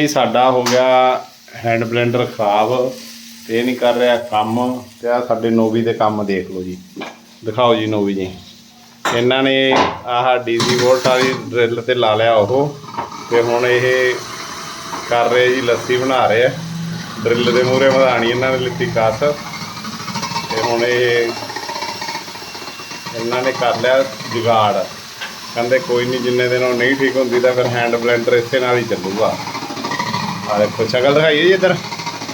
ਇਹ ਸਾਡਾ ਹੋ ਗਿਆ ਹੈਂਡ ਬਲੈਂਡਰ ਖਰਾਬ, ਤੇ ਇਹ ਨਹੀਂ ਕਰ ਰਿਹਾ ਕੰਮ, ਤੇ ਆ ਸਾਡੇ ਨੋਵੀ ਦੇ ਕੰਮ ਦੇਖ ਲਓ ਜੀ। ਦਿਖਾਓ ਜੀ ਨੋਵੀ ਜੀ। ਇਹਨਾਂ ਨੇ ਆਹ ਡੀਸੀ ਵੋਲਟ ਵਾਲੀ ਡਰਿੱਲ ਤੇ ਲਾ ਲਿਆ ਉਹ, ਤੇ ਹੁਣ ਇਹ ਕਰ ਰਹੇ ਜੀ, ਲੱਸੀ ਬਣਾ ਰਹੇ ਆ। ਡਰਿੱਲ ਦੇ ਮੂਹਰੇ ਵਧਾਣੀ ਇਹਨਾਂ ਨੇ ਲਿੱਤੀ ਕੱਸ ਤੇ ਹੁਣ ਇਹ ਇਹਨਾਂ ਨੇ ਕਰ ਲਿਆ ਜੁਗਾੜ। ਕਹਿੰਦੇ ਕੋਈ ਨਹੀਂ ਜਿੰਨੇ ਦਿਨ ਉਹ ਨਹੀਂ ਠੀਕ ਹੁੰਦੀ ਤਾਂ ਫਿਰ ਹੈਂਡ ਬਲੈਂਡਰ ਇਸੇ ਨਾਲ ਹੀ ਚੱਲੂਗਾ। ਆ ਦੇਖੋ, ਸ਼ਕਲ ਦਿਖਾਈਏ ਜੀ ਇੱਧਰ।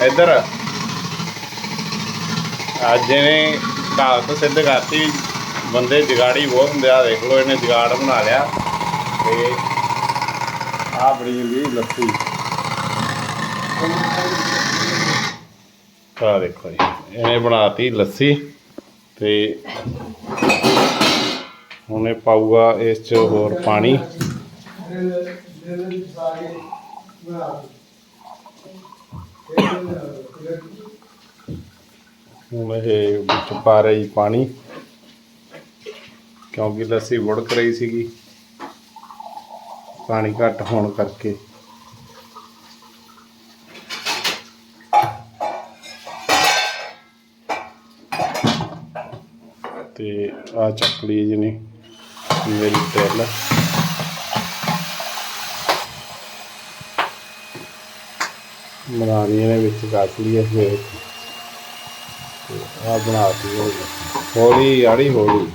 ਇੱਧਰ। ਅੱਜ ਇਹਨੇ ਕਹਾਵਤ ਸਿੱਧ ਕਰਤੀ, ਬੰਦੇ ਜਗਾੜੀ ਬਹੁਤ ਹੁੰਦੇ ਆ ਦੇਖ ਲਓ, ਇਹਨੇ ਜਗਾੜ ਬਣਾ ਲਿਆ। ਤੇ ਆ ਬੜੀ ਜੀ ਲੱਸੀ। ਆ ਦੇਖੋ ਜੀ, ਇਹਨੇ ਬਣਾਤੀ ਲੱਸੀ ਤੇ ਹੁਣ ਇਹ ਪਾਊਗਾ ਇਸ ਚ ਹੋਰ ਪਾਣੀ। ਹੁਣ ਇਹ ਵਿੱਚ ਪਾ ਰਹੀ ਪਾਣੀ, ਕਿਉਂਕਿ ਲੱਸੀ ਵੜਕ ਰਹੀ ਸੀਗੀ। ਪਾਣੀ ਘੱਟ ਹੋਣ ਕਰਕੇ। ਤੇ ਆ ਚੱਕ ਲਈ ਜਿਹਨੇ ਮੇਰੀ ਟ੍ਰੇਲ ਬਣਾ ਲਈ ਇਹਨੇ ਵਿੱਚ ਕੱਟ ਲਈ ਇਸ ਆ ਬਣਾਤੀ ਹੋਈ ਹੌਲੀ ਆੜੀ ਹੌਲੀ।